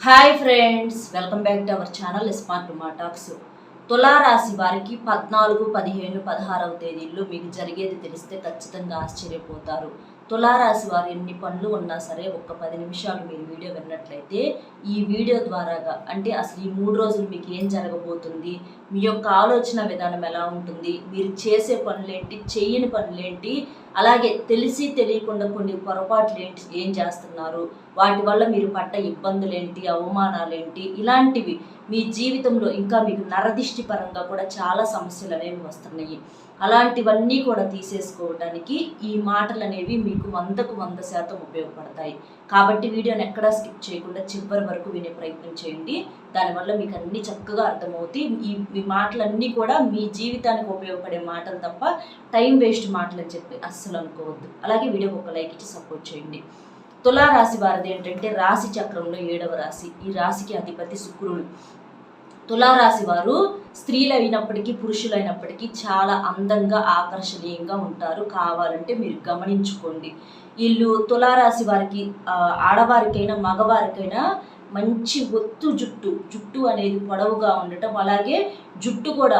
Hi friends welcome back to our channel smart talks. తులారాశి వారికి పద్నాలుగు పదిహేను పదహారవ తేదీల్లో మీకు జరిగేది తెలిస్తే ఖచ్చితంగా ఆశ్చర్యపోతారు. తులారాశి వారు ఎన్ని పనులు ఉన్నా సరే ఒక్క పది నిమిషాలు మీరు వీడియో విన్నట్లయితే ఈ వీడియో ద్వారాగా అంటే అసలు ఈ మూడు రోజులు మీకు ఏం జరగబోతుంది మీ యొక్క ఆలోచన విధానం ఎలా ఉంటుంది మీరు చేసే పనులేంటి చేయని పనులేంటి అలాగే తెలిసి తెలియకుండా కొన్ని పొరపాట్లు ఏంటి ఏం చేస్తున్నారు వాటి వల్ల మీరు పడ్డ ఇబ్బందులేంటి అవమానాలేంటి ఇలాంటివి మీ జీవితంలో ఇంకా మీకు నరదిష్టి పరంగా కూడా చాలా సమస్యలు అనేవి వస్తున్నాయి. అలాంటివన్నీ కూడా తీసేసుకోవడానికి ఈ మాటలు అనేవి మీకు వందకు వంద శాతం ఉపయోగపడతాయి. కాబట్టి వీడియోని ఎక్కడా స్కిప్ చేయకుండా చివరి వరకు వినే ప్రయత్నం చేయండి. దానివల్ల మీకు అన్ని చక్కగా అర్థమవుతాయి. ఈ మాటలన్నీ కూడా మీ జీవితానికి ఉపయోగపడే మాటలు తప్ప టైం వేస్ట్ మాటలు అని చెప్పి అస్సలు అనుకోవద్దు. అలాగే వీడియోకి ఒక లైక్ ఇచ్చి సపోర్ట్ చేయండి. తులారాశి వారిది ఏంటంటే రాశి చక్రంలో ఏడవ రాశి. ఈ రాశికి అధిపతి శుక్రుడు. తులారాశి వారు స్త్రీలు అయినప్పటికీ పురుషులైనప్పటికీ చాలా అందంగా ఆకర్షణీయంగా ఉంటారు. కావాలంటే మీరు గమనించుకోండి. వీళ్ళు తులారాశి వారికి ఆడవారికైనా మగవారికైనా మంచి ఒత్తు జుట్టు జుట్టు అనేది పొడవుగా ఉండటం అలాగే జుట్టు కూడా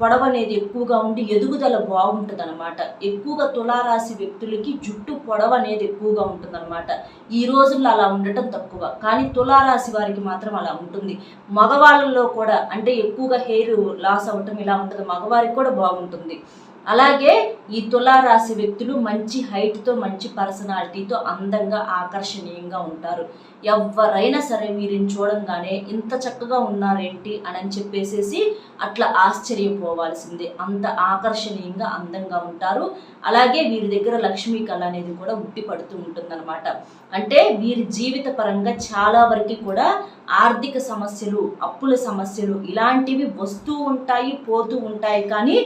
పొడవు అనేది ఎక్కువగా ఉండి ఎదుగుదల బాగుంటుంది అనమాట ఎక్కువగా తులారాశి వ్యక్తులకి జుట్టు పొడవు అనేది ఎక్కువగా ఉంటుంది అనమాట ఈ రోజుల్లో అలా ఉండటం తక్కువ కానీ తులారాశి వారికి మాత్రం అలా ఉంటుంది. మగవాళ్ళలో కూడా అంటే ఎక్కువగా హెయిర్ లాస్ అవ్వటం ఇలా ఉంటుంది మగవారికి కూడా బాగుంటుంది. అలాగే ఈ తులారాశి వ్యక్తులు మంచి హైట్తో మంచి పర్సనాలిటీతో అందంగా ఆకర్షణీయంగా ఉంటారు. ఎవరైనా సరే వీరిని చూడంగానే ఇంత చక్కగా ఉన్నారేంటి అని చెప్పేసేసి అట్లా ఆశ్చర్యపోవాల్సిందే. అంత ఆకర్షణీయంగా అందంగా ఉంటారు. అలాగే వీరి దగ్గర లక్ష్మీ కళ అనేది కూడా ఉట్టి పడుతూ ఉంటుందన్నమాట. అంటే వీరి జీవిత పరంగా చాలా వరకు కూడా ఆర్థిక సమస్యలు అప్పుల సమస్యలు ఇలాంటివి వస్తూ ఉంటాయి పోతూ ఉంటాయి. కానీ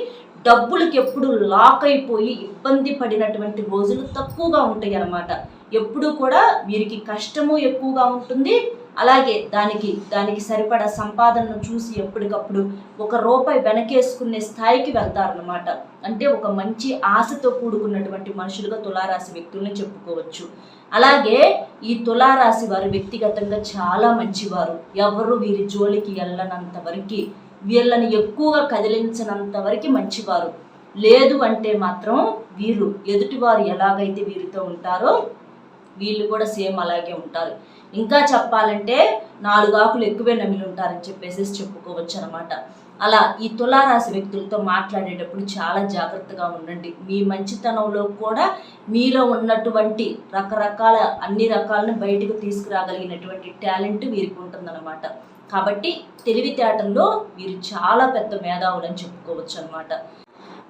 డబ్బులకి ఎప్పుడు లాక్ అయిపోయి ఇబ్బంది పడినటువంటి రోజులు తక్కువగా ఉంటాయి అన్నమాట ఎప్పుడు కూడా వీరికి కష్టము ఎక్కువగా ఉంటుంది. అలాగే దానికి దానికి సరిపడా సంపాదనను చూసి ఎప్పటికప్పుడు ఒక రూపాయి వెనకేసుకునే స్థాయికి వెళ్తారనమాట అంటే ఒక మంచి ఆశతో కూడుకున్నటువంటి మనుషులుగా తులారాశి వ్యక్తుల్ని చెప్పుకోవచ్చు. అలాగే ఈ తులారాశి వారు వ్యక్తిగతంగా చాలా మంచివారు. ఎవరు వీరి జోలికి వెళ్ళనంత వరకు వీళ్ళని ఎక్కువగా కదిలించినంత వరకు మంచివారు. లేదు అంటే మాత్రం వీరు ఎదుటివారు ఎలాగైతే వీరితో ఉంటారో వీళ్ళు కూడా సేమ్ అలాగే ఉంటారు. ఇంకా చెప్పాలంటే నాలుగు ఆకులు ఎక్కువే నమిలి ఉంటారని చెప్పేసి చెప్పుకోవచ్చు అనమాట అలా ఈ తులారాశి వ్యక్తులతో మాట్లాడేటప్పుడు చాలా జాగ్రత్తగా ఉండండి. మీ మంచితనంలో కూడా మీలో ఉన్నటువంటి రకరకాల అన్ని రకాలను బయటకు తీసుకురాగలిగినటువంటి టాలెంట్ వీరికి ఉంటుందన్నమాట. కాబట్టి తెలివితేటల్లో వీరు చాలా పెద్ద మేధావులు అని చెప్పుకోవచ్చు అనమాట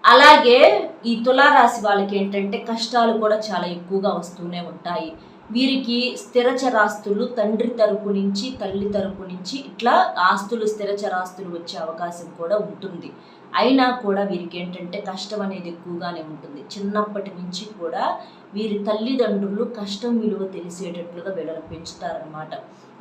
అలాగే ఈ తులారాశి వాళ్ళకి ఏంటంటే కష్టాలు కూడా చాలా ఎక్కువగా వస్తూనే ఉంటాయి. వీరికి స్థిర చరాస్తులు తండ్రి తరపు నుంచి తల్లి తరపు నుంచి ఇట్లా ఆస్తులు స్థిర చరాస్తులు వచ్చే అవకాశం కూడా ఉంటుంది. అయినా కూడా వీరికి ఏంటంటే కష్టం అనేది ఎక్కువగానే ఉంటుంది. చిన్నప్పటి నుంచి కూడా వీరి తల్లిదండ్రులు కష్టం విలువ తెలిసేటట్లుగా వీళ్ళని పెంచుతారనమాట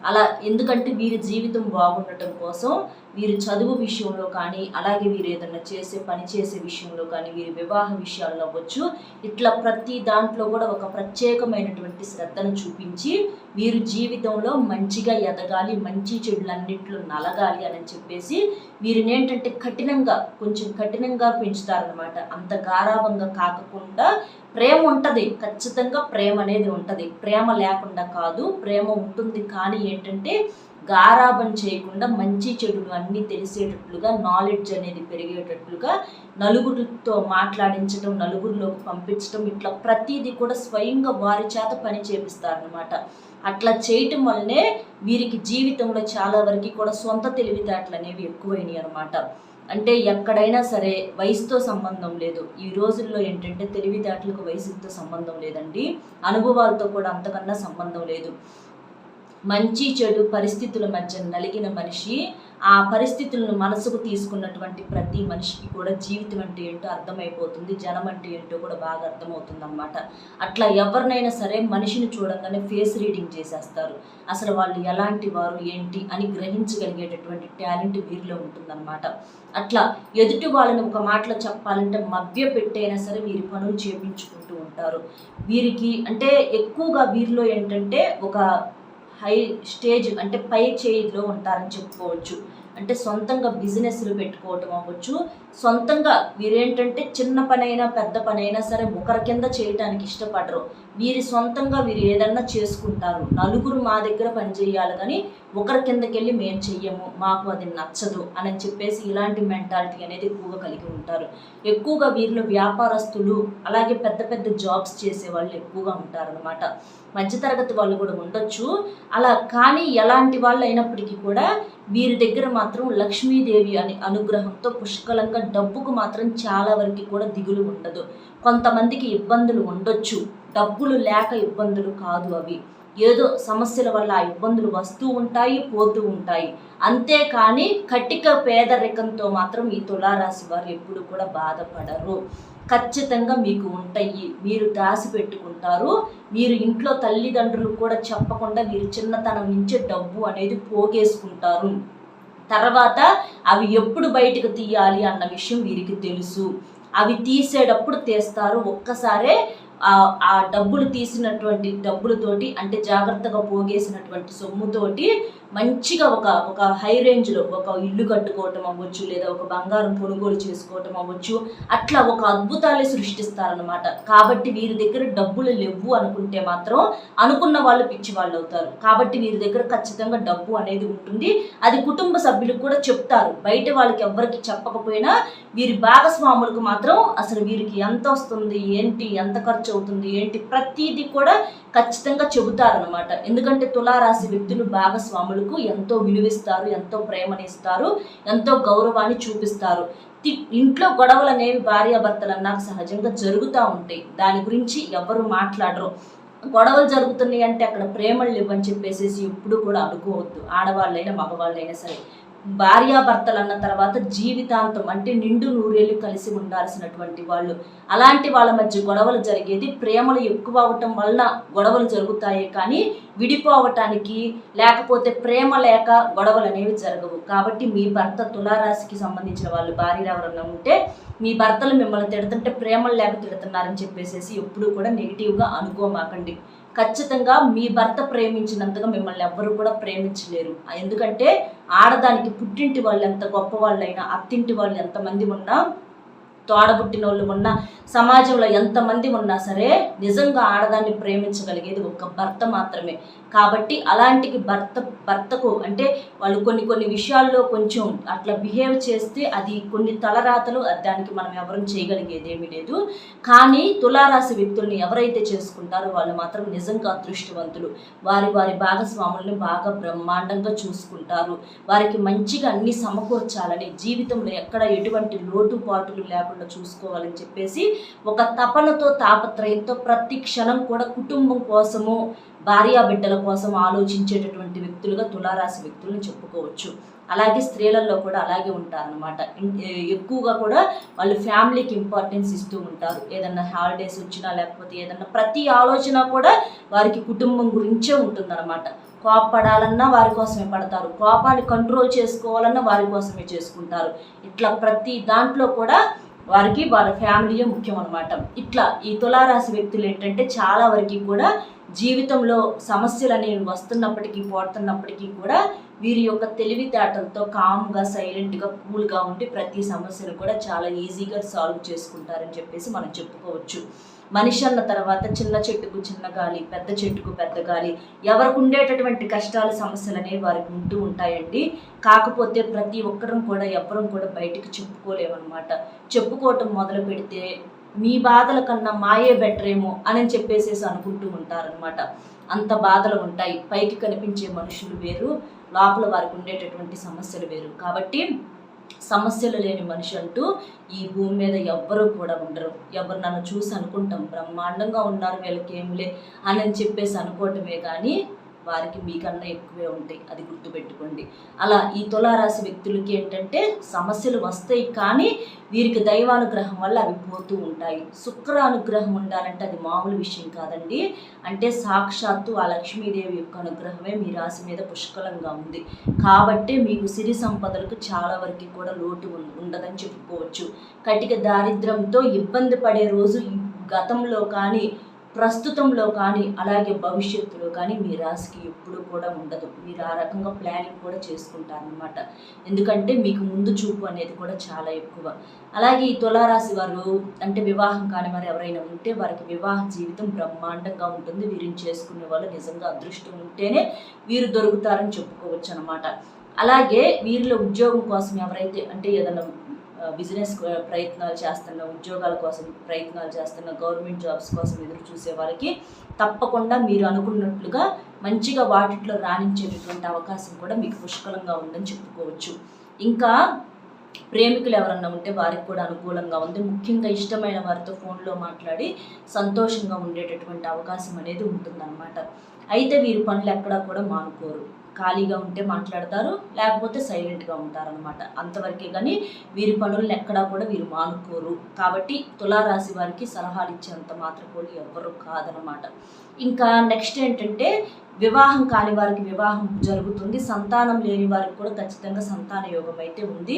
అలా ఎందుకంటే వీరి జీవితం బాగుండటం కోసం వీరి చదువు విషయంలో కానీ అలాగే వీరు ఏదైనా చేసే పని చేసే విషయంలో కానీ వీరి వివాహ విషయాల్లో అవ్వచ్చు ఇట్లా ప్రతి దాంట్లో కూడా ఒక ప్రత్యేకమైనటువంటి శ్రద్ధను చూపించి వీరు జీవితంలో మంచిగా ఎదగాలి మంచి చెడులన్నింటిలో నలగాలి అని చెప్పేసి వీరిని ఏంటంటే కఠినంగా కొంచెం కఠినంగా పెంచుతారనమాట అంత గారాభంగా కాకుండా ప్రేమ ఉంటుంది. ఖచ్చితంగా ప్రేమ అనేది ఉంటుంది. ప్రేమ లేకుండా కాదు ప్రేమ ఉంటుంది కానీ ఏంటంటే గారాబం చేయకుండా మంచి చెడులు అన్నీ తెలిసేటట్లుగా నాలెడ్జ్ అనేది పెరిగేటట్లుగా నలుగురితో మాట్లాడించడం నలుగురిలోకి పంపించడం ఇట్లా ప్రతిదీ కూడా స్వయంగా వారి చేత పని చేపిస్తారనమాట అట్లా చేయటం వల్లనే వీరికి జీవితంలో చాలా వరకు కూడా సొంత తెలివితేటలు అనేవి ఎక్కువైనాయి అనమాట అంటే ఎక్కడైనా సరే వయసుతో సంబంధం లేదు. ఈ రోజుల్లో ఏంటంటే తెలివితేటలకు వయసుతో సంబంధం లేదండి. అనుభవాలతో కూడా అంతకన్నా సంబంధం లేదు. మంచి చెడు పరిస్థితుల మధ్య నలిగిన మనిషి ఆ పరిస్థితులను మనసుకు తీసుకున్నటువంటి ప్రతి మనిషికి కూడా జీవితం అంటే ఏంటో అర్థమైపోతుంది జనం అంటే ఏంటో కూడా బాగా అర్థమవుతుంది అనమాట అట్లా ఎవరినైనా సరే మనిషిని చూడంగానే ఫేస్ రీడింగ్ చేసేస్తారు. అసలు వాళ్ళు ఎలాంటి వారు ఏంటి అని గ్రహించగలిగేటటువంటి టాలెంట్ వీరిలో ఉంటుందన్నమాట. అట్లా ఎదుటి వాళ్ళని ఒక మాటలో చెప్పాలంటే మభ్య పెట్టైనా సరే వీరి పనులు చేపించుకుంటూ ఉంటారు. వీరికి అంటే ఎక్కువగా వీరిలో ఏంటంటే ఒక హై స్టేజ్ అంటే పై చేయిలో ఉంటారని చెప్పుకోవచ్చు. అంటే సొంతంగా బిజినెస్లు పెట్టుకోవటం అవ్వచ్చు. సొంతంగా వీరేంటంటే చిన్న పనైనా పెద్ద పనైనా సరే ఒకరి కింద చేయటానికి ఇష్టపడరు. వీరి సొంతంగా వీరు ఏదన్నా చేసుకుంటారు. నలుగురు మా దగ్గర పని చేయాలి కానీ ఒకరి కిందకి వెళ్ళి మేము చెయ్యము మాకు అది నచ్చదు అని చెప్పేసి ఇలాంటి మెంటాలిటీ అనేది ఎక్కువగా కలిగి ఉంటారు. ఎక్కువగా వీరిలో వ్యాపారస్తులు అలాగే పెద్ద పెద్ద జాబ్స్ చేసే వాళ్ళు ఎక్కువగా ఉంటారనమాట మధ్యతరగతి వాళ్ళు కూడా ఉండొచ్చు. అలా కానీ ఎలాంటి వాళ్ళు అయినప్పటికీ కూడా వీరి దగ్గర మాత్రం లక్ష్మీదేవి అనే అనుగ్రహంతో పుష్కలంగా డబ్బుకు మాత్రం చాలా వరకు కూడా దిగులు ఉండదు. కొంతమందికి ఇబ్బందులు ఉండొచ్చు. డబ్బులు లేక ఇబ్బందులు కాదు అవి. ఏదో సమస్యల వల్ల ఆ ఇబ్బందులు వస్తూ ఉంటాయి పోతూ ఉంటాయి. అంతేకాని కటిక పేదరికంతో మాత్రం ఈ తులారాశి వారు ఎప్పుడు కూడా బాధపడరు. ఖచ్చితంగా మీకు ఉంటాయి. మీరు దాసి పెట్టుకుంటారు. మీరు ఇంట్లో తల్లిదండ్రులు కూడా చెప్పకుండా మీరు చిన్నతనం నుంచే డబ్బు అనేది పోగేసుకుంటారు. తర్వాత అవి ఎప్పుడు బయటకు తీయాలి అన్న విషయం వీరికి తెలుసు. అవి తీసేటప్పుడు తీస్తారు. ఒక్కసారే ఆ డబ్బులు తీసినటువంటి డబ్బులతోటి అంటే జాగ్రత్తగా పోగేసినటువంటి సొమ్ముతోటి మంచిగా ఒక ఒక హై రేంజ్లో ఒక ఇల్లు కట్టుకోవటం అవ్వచ్చు లేదా ఒక బంగారం కొనుగోలు చేసుకోవటం అవ్వచ్చు అట్లా ఒక అద్భుతాలే సృష్టిస్తారనమాట కాబట్టి వీరి దగ్గర డబ్బులు లేవు అనుకుంటే మాత్రం అనుకున్న వాళ్ళు పిచ్చి వాళ్ళు అవుతారు. కాబట్టి వీరి దగ్గర ఖచ్చితంగా డబ్బు అనేది ఉంటుంది. అది కుటుంబ సభ్యులకు కూడా చెప్తారు. బయట వాళ్ళకి ఎవరికి చెప్పకపోయినా వీరి భాగస్వాములకు మాత్రం అసలు వీరికి ఎంత వస్తుంది ఏంటి ఎంత ఖర్చు అవుతుంది ఏంటి ప్రతిదీ కూడా ఖచ్చితంగా చెబుతారనమాట ఎందుకంటే తులారాశి వ్యక్తులు భాగస్వాములకు ఎంతో విలువిస్తారు ఎంతో ప్రేమనిస్తారు ఎంతో గౌరవాన్ని చూపిస్తారు. ఇంట్లో గొడవలు అనేవి భార్యాభర్తలు అన్నాక సహజంగా జరుగుతూ ఉంటాయి. దాని గురించి ఎవరు మాట్లాడరు. గొడవలు జరుగుతున్నాయి అంటే అక్కడ ప్రేమలు లేవని చెప్పేసి ఎప్పుడు కూడా అనుకోవద్దు ఆడవాళ్ళైనా మగవాళ్ళైనా సరే. భార్యాభర్తలు అన్న తర్వాత జీవితాంతం అంటే నిండు నూరేళ్ళు కలిసి ఉండాల్సినటువంటి వాళ్ళు. అలాంటి వాళ్ళ మధ్య గొడవలు జరిగేది ప్రేమలు ఎక్కువ అవటం వలన గొడవలు జరుగుతాయి కానీ విడిపోవటానికి లేకపోతే ప్రేమ లేక గొడవలు అనేవి జరగవు. కాబట్టి మీ భర్త తులారాశికి సంబంధించిన వాళ్ళు భార్య ఎవరన్నా ఉంటే మీ భర్తలు మిమ్మల్ని తిడుతుంటే ప్రేమలు లేక తిడుతున్నారని చెప్పేసి ఎప్పుడు కూడా నెగిటివ్గా అనుకోమాకండి. ఖచ్చితంగా మీ భర్త ప్రేమించినంతగా మిమ్మల్ని ఎవ్వరు కూడా ప్రేమించలేరు. ఎందుకంటే ఆడదానికి పుట్టింటి వాళ్ళు ఎంత గొప్ప వాళ్ళైనా అత్తింటి వాళ్ళు ఎంతమంది ఉన్నా తోడబుట్టిన వాళ్ళు ఉన్న సమాజంలో ఎంతమంది ఉన్నా సరే నిజంగా ఆడదాన్ని ప్రేమించగలిగేది ఒక భర్త మాత్రమే. కాబట్టి అలాంటి భర్త భర్తకు అంటే వాళ్ళు కొన్ని కొన్ని విషయాల్లో కొంచెం అట్లా బిహేవ్ చేస్తే అది కొన్ని తలరాతలు దానికి మనం ఎవరూ చేయగలిగేది ఏమీ లేదు. కానీ తులారాశి వ్యక్తుల్ని ఎవరైతే చేసుకుంటారో వాళ్ళు మాత్రం నిజంగా అదృష్టవంతులు. వారి వారి భాగస్వాముల్ని బాగా బ్రహ్మాండంగా చూసుకుంటారు. వారికి మంచిగా అన్ని సమకూర్చాలని జీవితంలో ఎక్కడ ఎటువంటి లోటుపాటులు లేకుండా చూసుకోవాలని చెప్పేసి ఒక తపనతో తాపత్రయంతో ప్రతి క్షణం కూడా కుటుంబం కోసము భార్యా బిడ్డల కోసం ఆలోచించేటటువంటి వ్యక్తులుగా తులారాశి వ్యక్తులను చెప్పుకోవచ్చు. అలాగే స్త్రీలలో కూడా అలాగే ఉంటారనమాట ఎక్కువగా కూడా వాళ్ళు ఫ్యామిలీకి ఇంపార్టెన్స్ ఇస్తూ ఉంటారు. ఏదన్నా హాలిడేస్ వచ్చినా లేకపోతే ఏదన్నా ప్రతి ఆలోచన కూడా వారికి కుటుంబం గురించే ఉంటుందన్నమాట. కోపడాలన్నా వారి కోసమే పడతారు. కోపాన్ని కంట్రోల్ చేసుకోవాలన్నా వారి కోసమే చేసుకుంటారు. ఇట్లా ప్రతి దాంట్లో కూడా వారికి వాళ్ళ ఫ్యామిలీయే ముఖ్యం అనమాట ఇట్లా ఈ తులారాశి వ్యక్తులు ఏంటంటే చాలా వరకు కూడా జీవితంలో సమస్యలు అనేవి వస్తున్నప్పటికీ పోతున్నప్పటికీ కూడా వీరి యొక్క తెలివితేటలతో కామ్గా సైలెంట్గా కూల్గా ఉండి ప్రతి సమస్యను కూడా చాలా ఈజీగా సాల్వ్ చేసుకుంటారని చెప్పేసి మనం చెప్పుకోవచ్చు. మనిషి అన్న తర్వాత చిన్న చెట్టుకు చిన్న గాలి పెద్ద చెట్టుకు పెద్ద గాలి ఎవరికి ఉండేటటువంటి కష్టాలు సమస్యలు అనేవి వారికి ఉంటూ ఉంటాయండి. కాకపోతే ప్రతి ఒక్కరం కూడా ఎవరం కూడా బయటికి చెప్పుకోలేమన్నమాట. చెప్పుకోవటం మొదలు పెడితే మీ బాధల కన్నా మాయే బెటర్ ఏమో అని చెప్పేసేసి అనుకుంటూ ఉంటారనమాట అంత బాధలు ఉంటాయి. పైకి కనిపించే మనుషులు వేరు లోపల వారికి ఉండేటటువంటి సమస్యలు వేరు. కాబట్టి సమస్యలు లేని మనిషి అంటూ ఈ భూమి మీద ఎవ్వరూ కూడా ఉండరు. ఎవరు నన్ను చూసి అనుకుంటాం బ్రహ్మాండంగా ఉన్నారు వీళ్ళకి అని చెప్పేసి అనుకోవటమే కానీ వారికి మీకన్నా ఎక్కువే ఉంటాయి అది గుర్తుపెట్టుకోండి. అలా ఈ తులారాశి వ్యక్తులకి ఏంటంటే సమస్యలు వస్తాయి కానీ వీరికి దైవానుగ్రహం వల్ల అవి పోతూ ఉంటాయి. శుక్ర అనుగ్రహం ఉండాలంటే అది మామూలు విషయం కాదండి. అంటే సాక్షాత్తు ఆ లక్ష్మీదేవి యొక్క అనుగ్రహమే మీ రాశి మీద పుష్కలంగా ఉంది. కాబట్టి మీకు సిరి సంపదలకు చాలా వరకు కూడా లోటు ఉండదని చెప్పుకోవచ్చు. కటిక దారిద్రంతో ఇబ్బంది పడే రోజు గతంలో కానీ ప్రస్తుతంలో కానీ అలాగే భవిష్యత్తులో కానీ మీ రాశికి ఎప్పుడు కూడా ఉండదు. మీరు ఆ రకంగా ప్లానింగ్ కూడా చేసుకుంటారనమాట ఎందుకంటే మీకు ముందు చూపు అనేది కూడా చాలా ఎక్కువ. అలాగే ఈ తులారాశి వారు అంటే వివాహం కాని వారు ఎవరైనా ఉంటే వారికి వివాహ జీవితం బ్రహ్మాండంగా ఉంటుంది. వీరిని చేసుకునే వాళ్ళు నిజంగా అదృష్టం ఉంటేనే వీరు దొరుకుతారని చెప్పుకోవచ్చు అనమాట అలాగే వీరిలో ఉద్యోగం కోసం ఎవరైతే అంటే ఏదైనా బిజినెస్ ప్రయత్నాలు చేస్తున్న ఉద్యోగాల కోసం ప్రయత్నాలు చేస్తున్న గవర్నమెంట్ జాబ్స్ కోసం ఎదురు చూసే వాళ్ళకి తప్పకుండా మీరు అనుకున్నట్లుగా మంచిగా వాటిట్లో రాణించేటటువంటి అవకాశం కూడా మీకు పుష్కలంగా ఉందని చెప్పుకోవచ్చు. ఇంకా ప్రేమికులు ఎవరన్నా ఉంటే వారికి కూడా అనుకూలంగా ఉంది. ముఖ్యంగా ఇష్టమైన వారితో ఫోన్లో మాట్లాడి సంతోషంగా ఉండేటటువంటి అవకాశం అనేది ఉంటుందన్నమాట. అయితే వీరు పనులు ఎక్కడా కూడా మానుకోరు. ఖాళీగా ఉంటే మాట్లాడతారు లేకపోతే సైలెంట్గా ఉంటారనమాట అంతవరకే కానీ వీరి పనులను ఎక్కడా కూడా వీరు మానుకోరు. కాబట్టి తులారాశి వారికి సలహాలు ఇచ్చేంత మాత్రం కూడా ఎవ్వరు కాదనమాట ఇంకా నెక్స్ట్ ఏంటంటే వివాహం కాని వారికి వివాహం జరుగుతుంది. సంతానం లేని వారికి కూడా ఖచ్చితంగా సంతాన యోగం అయితే ఉంది.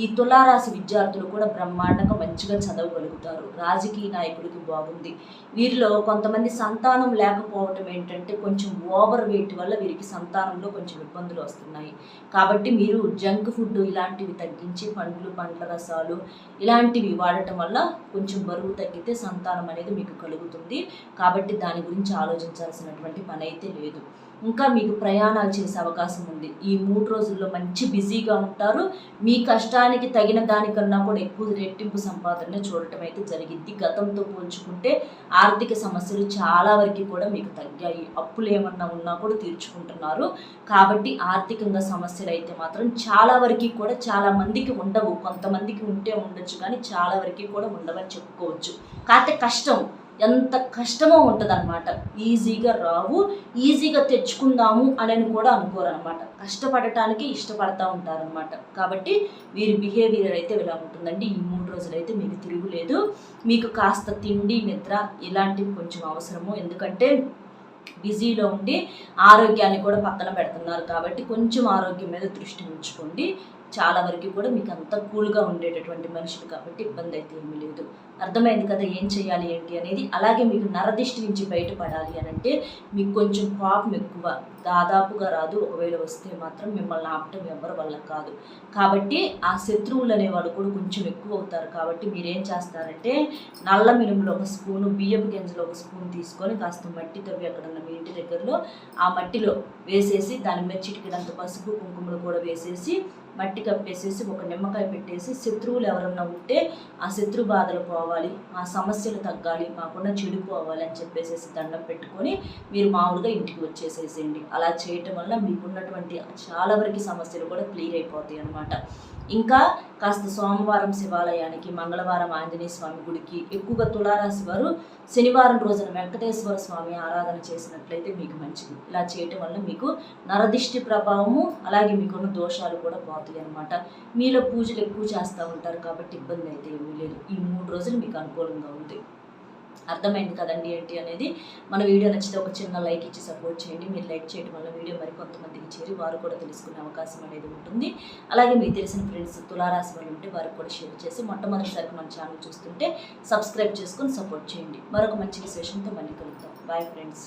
ఈ తులారాశి విద్యార్థులు కూడా బ్రహ్మాండంగా మంచిగా చదవగలుగుతారు. రాజకీయ నాయకుడికి బాగుంది. వీరిలో కొంతమంది సంతానం లేకపోవటం ఏంటంటే కొంచెం ఓవర్ వెయిట్ వల్ల వీరికి సంతానంలో కొంచెం ఇబ్బందులు వస్తున్నాయి. కాబట్టి మీరు జంక్ ఫుడ్ ఇలాంటివి తగ్గించి పండ్లు పండ్ల రసాలు ఇలాంటివి వాడటం వల్ల కొంచెం బరువు తగ్గితే సంతానం అనేది మీకు కలుగుతుంది. కాబట్టి దాని గురించి ఆలోచించాల్సినటువంటి పని అయితే లేదు. ఇంకా మీకు ప్రయాణాలు చేసే అవకాశం ఉంది. ఈ మూడు రోజుల్లో మంచి బిజీగా ఉంటారు. మీ కష్టానికి తగిన దానికన్నా కూడా ఎక్కువ రెట్టింపు సంపాదన చూడటం అయితే జరిగింది. గతంతో పోల్చుకుంటే ఆర్థిక సమస్యలు చాలా వరకు కూడా మీకు తగ్గాయి. అప్పులు ఏమన్నా ఉన్నా కూడా తీర్చుకుంటున్నారు. కాబట్టి ఆర్థికంగా సమస్యలు అయితే మాత్రం చాలా వరకు కూడా చాలా మందికి ఉండవు. కొంతమందికి ఉంటే ఉండొచ్చు కానీ చాలా వరకు కూడా ఉండవని చెప్పుకోవచ్చు. కాకపోతే కష్టం. ఎంత కష్టమో ఉంటుందన్నమాట. ఈజీగా రావు ఈజీగా తెచ్చుకుందాము అని కూడా అనుకోరు అనమాట కష్టపడటానికి ఇష్టపడతా ఉంటారనమాట కాబట్టి వీరి బిహేవియర్ అయితే ఇలా ఉంటుందండి. ఈ మూడు రోజులైతే మీకు తిరుగులేదు. మీకు కాస్త తిండి నిద్ర ఇలాంటివి కొంచెం అవసరము. ఎందుకంటే బిజీలో ఉండి ఆరోగ్యాన్ని కూడా పక్కన పెడుతున్నారు కాబట్టి కొంచెం ఆరోగ్యం మీద దృష్టి ఉంచుకోండి. చాలా వరకు కూడా మీకు అంత కూల్గా ఉండేటటువంటి మనుషులు కాబట్టి ఇబ్బంది అయితే ఏమీ లేదు. అర్థమైంది కదా ఏం చేయాలి ఏంటి అనేది? అలాగే మీకు నరదిష్టి నుంచి బయటపడాలి అని అంటే మీకు కొంచెం కోపం ఎక్కువ. దాదాపుగా రాదు. ఒకవేళ వస్తే మాత్రం మిమ్మల్ని ఆపటం ఎవరి వల్ల కాదు. కాబట్టి ఆ శత్రువులు అనేవాళ్ళు కూడా కొంచెం ఎక్కువ అవుతారు. కాబట్టి మీరేం చేస్తారంటే నల్ల మినుములో ఒక స్పూను బియ్యపు గింజలో ఒక స్పూన్ తీసుకొని కాస్త మట్టి తవ్వి ఎక్కడన్నా మీ ఇంటి దగ్గరలో ఆ మట్టిలో వేసేసి దాని మీద చిటికెడంత పసుపు కుంకుమలు కూడా వేసేసి మట్టి కప్పేసేసి ఒక నిమ్మకాయ పెట్టేసి శత్రువులు ఎవరన్నా ఉంటే ఆ శత్రు బాధలు పోవాలి ఆ సమస్యలు తగ్గాలి మాకున్న చెడు పోవాలి అని చెప్పేసేసి దండం పెట్టుకొని మీరు మామూలుగా ఇంటికి వచ్చేసేసేయండి. అలా చేయటం వల్ల మీకున్నటువంటి చాలా వరకు సమస్యలు కూడా క్లియర్ అయిపోతాయి అనమాట ఇంకా కాస్త సోమవారం శివాలయానికి మంగళవారం ఆంజనేయ స్వామి గుడికి ఎక్కువగా తులారాశి వారు శనివారం రోజున వెంకటేశ్వర స్వామి ఆరాధన చేసినట్లయితే మీకు మంచిది. ఇలా చేయటం వల్ల మీకు నరదిష్టి ప్రభావము అలాగే మీకున్న దోషాలు కూడా పోతాయి అనమాట మీలో పూజలు ఎక్కువ చేస్తూ ఉంటారు కాబట్టి ఇబ్బంది అయితే ఏమీ లేదు. ఈ మూడు రోజులు మీకు అనుకూలంగా ఉంది. అర్థమైంది కదండి ఏంటి అనేది. మన వీడియో నచ్చితే ఒక చిన్న లైక్ ఇచ్చి సపోర్ట్ చేయండి. మీరు లైక్ చేయడం వల్ల వీడియో మరి కొంతమందికి చేరి వారు కూడా తెలుసుకునే అవకాశం అనేది ఉంటుంది. అలాగే మీకు తెలిసిన ఫ్రెండ్స్ తులారాశి వాళ్ళు ఉంటే వారికి కూడా షేర్ చేసి మొట్టమొదటిసారి మన ఛానల్ చూస్తుంటే సబ్స్క్రైబ్ చేసుకొని సపోర్ట్ చేయండి. మరొక మంచి విశేషంతో మళ్ళీ కలుగుతాం బాయ్ ఫ్రెండ్స్